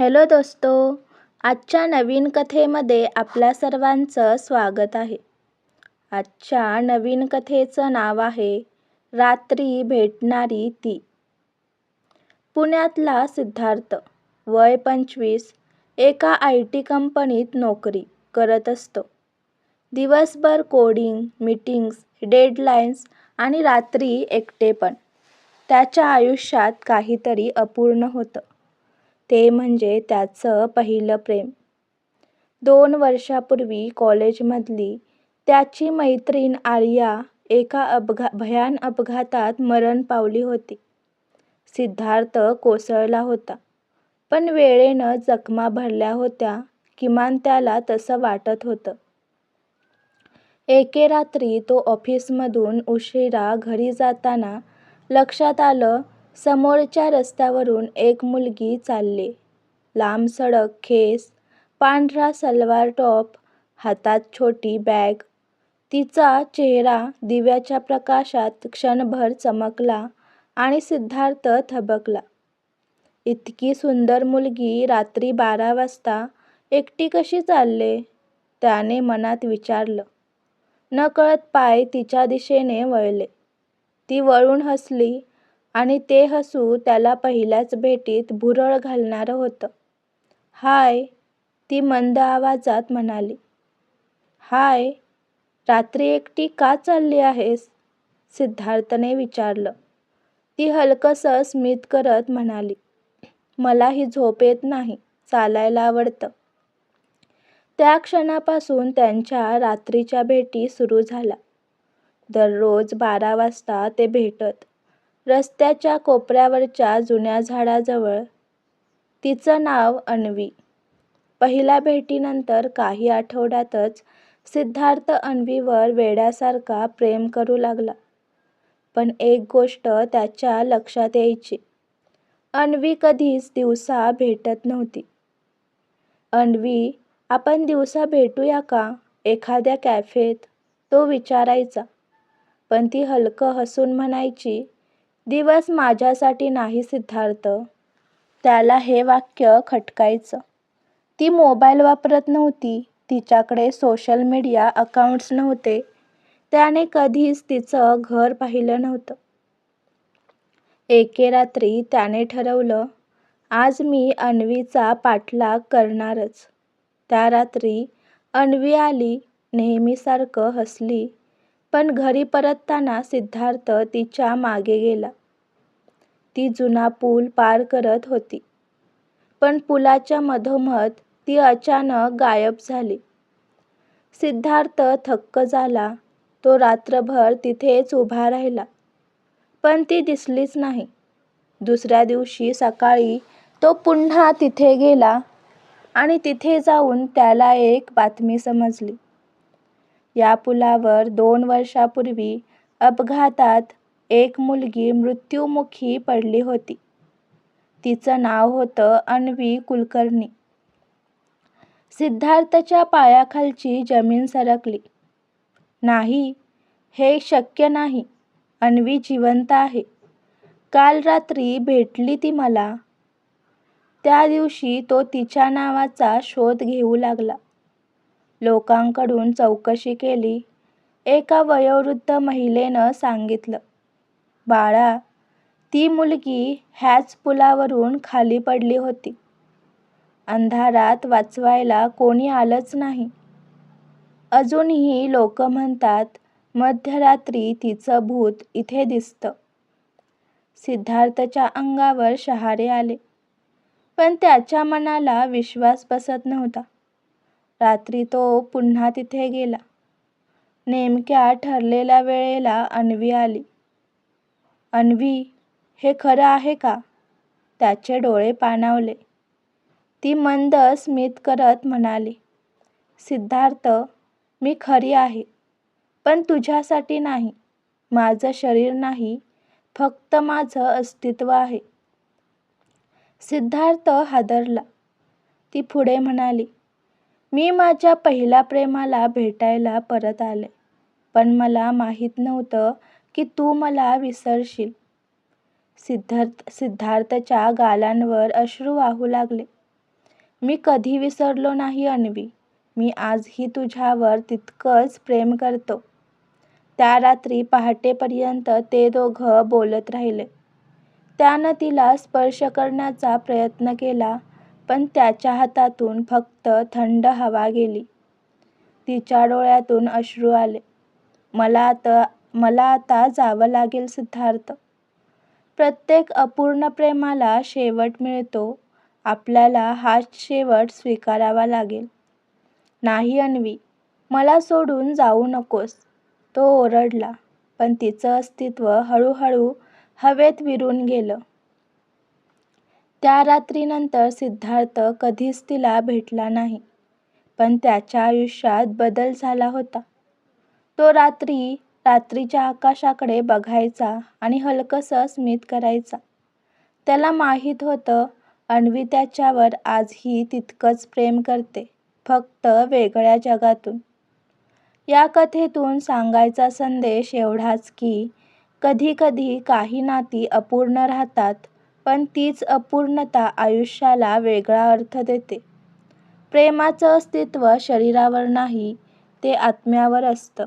Hello दोस्तो आजच्या नवीन कथेमध्ये आपल्या सर्वांचं स्वागत आहे. आजच्या नवीन कथेचं नाव आहे रात्री भेटणारी ती. पुण्यातला सिद्धार्थ वय पंचवीस एका आय टी कंपनीत नोकरी करत असतो. दिवसभर कोडिंग मीटिंग्स डेडलाईन्स आणि रात्री एकटेपण. त्याच्या आयुष्यात काहीतरी अपूर्ण होतं. ते म्हणजे त्याचं पहिलं प्रेम. दोन वर्षापूर्वी कॉलेजमधली त्याची मैत्रीण आर्या एका अपघा भयान अपघातात मरण पावली होती. सिद्धार्थ कोसळला होता पण वेळेनं जखमा भरल्या होत्या किमान त्याला तसं वाटत होतं. एके रात्री तो ऑफिसमधून उशिरा घरी जाताना लक्षात आलं समोरच्या रस्त्यावरून एक मुलगी चालली. लांबसडक खेस पांढरा सलवार टॉप हातात छोटी बॅग. तिचा चेहरा दिव्याच्या प्रकाशात क्षणभर चमकला आणि सिद्धार्थ थबकला. इतकी सुंदर मुलगी रात्री बारा वाजता एकटी कशी चालले? त्याने मनात विचारलं. नकळत पाय तिच्या दिशेने वळले. ती वळून हसली. आणि ते हसू त्याला पहिल्याच भेटीत भुरळ घालणारं होतं. हाय ती मंद आवाजात म्हणाली. हाय रात्री एकटी का चालली आहेस? सिद्धार्थने विचारलं. ती हलकंसं स्मित करत म्हणाली. मला ही झोप येत नाही चालायला आवडतं. त्या क्षणापासून त्यांच्या रात्रीच्या भेटी सुरू झाल्या. दररोज बारा वाजता ते भेटत रस्त्याच्या कोपऱ्यावरच्या जुन्या झाडाजवळ तिचं नाव अन्वी. पहिल्या भेटीनंतर काही आठवड्यातच सिद्धार्थ अन्वीवर वेड्यासारखा प्रेम करू लागला. पण एक गोष्ट त्याच्या लक्षात यायची. अन्वी कधीच दिवसा भेटत नव्हती. अन्वी आपण दिवसा भेटूया का? एखाद्या कॅफेत? तो विचारायचा. पण ती हलकं हसून म्हणायची दिवस माझ्यासाठी नाही सिद्धार्थ. त्याला हे वाक्य खटकायचं. ती मोबाईल वापरत नव्हती. तिच्याकडे सोशल मीडिया अकाउंट्स नव्हते. त्याने कधीच तिचं घर पाहिलं नव्हतं. एके रात्री त्याने ठरवलं आज मी अन्वीचा पाठलाग करणारच. त्या रात्री अन्वी आली नेहमीसारखं हसली. पण घरी परतताना सिद्धार्थ तिच्यामागे गेला. ती जुना पूल पार करत होती. पण पुलाच्या मधोमध ती अचानक गायब झाली. सिद्धार्थ थक्क झाला. तो रात्रभर तिथेच उभा राहिला. पण ती दिसलीच नाही. दुसऱ्या दिवशी सकाळी तो पुन्हा तिथे गेला आणि तिथे जाऊन त्याला एक बातमी समजली. या पुलावर दोन वर्षापूर्वी अपघातात एक मुलगी मृत्युमुखी पडली होती. तिचं नाव होतं अन्वी कुलकर्णी. सिद्धार्थच्या पायाखालची जमीन सरकली. नाही हे शक्य नाही. अन्वी जिवंत आहे. काल रात्री भेटली ती मला. त्या दिवशी तो तिच्या नावाचा शोध घेऊ लागला. लोकांकडून चौकशी केली. एका वयोवृद्ध महिलेनं सांगितलं बाळा ती मुलगी ह्याच पुलावरून खाली पडली होती. अंधारात वाचवायला कोणी आलंच नाही. अजूनही लोक म्हणतात मध्यरात्री तिचं भूत इथे दिसतं. सिद्धार्थच्या अंगावर शहारे आले. पण त्याच्या मनाला विश्वास बसत नव्हता. रात्री तो पुन्हा तिथे गेला. नेमक्या ठरलेल्या वेळेला अन्वी आली. अन्वी हे खरं आहे का? त्याचे डोळे पाणावले. ती मंद स्मित करत म्हणाली सिद्धार्थ मी खरी आहे पण तुझ्यासाठी नाही. माझं शरीर नाही फक्त माझं अस्तित्व आहे. सिद्धार्थ हादरला. ती पुढे म्हणाली मी माझ्या पहिल्या प्रेमाला भेटायला परत आले पण मला माहीत नव्हतं की तू मला विसरशील. सिद्धार्थ सिद्धार्थच्या गालांवर अश्रू वाहू लागले. मी कधी विसरलो नाही अन्वी. मी आजही तुझ्यावर तितकंच प्रेम करतो. त्या रात्री पहाटेपर्यंत ते दोघं बोलत राहिले. त्यानं तिला स्पर्श करण्याचा प्रयत्न केला पण त्याच्या हातातून फक्त थंड हवा गेली. तिच्या डोळ्यातून अश्रू आले. मला आता मला आता जावं लागेल सिद्धार्थ. प्रत्येक अपूर्ण प्रेमाला शेवट मिळतो. आपल्याला हाच शेवट स्वीकारावा लागेल. नाही अन्वी मला सोडून जाऊ नकोस. तो ओरडला पण तिचं अस्तित्व हळूहळू हवेत विरून गेलं. त्या रात्रीनंतर सिद्धार्थ कधीच तिला भेटला नाही पण त्याच्या आयुष्यात बदल झाला होता. तो रात्री रात्रीच्या आकाशाकडे बघायचा आणि हलकंसं स्मित करायचा. त्याला माहीत होतं अन्वी त्याच्यावर आजही तितकंच प्रेम करते फक्त वेगळ्या जगातून. या कथेतून सांगायचा संदेश एवढाच की कधीकधी काही नाती अपूर्ण राहतात पण तीच अपूर्णता आयुष्याला वेगळा अर्थ देते. प्रेमाचं अस्तित्व शरीरावर नाही ते आत्म्यावर असतं.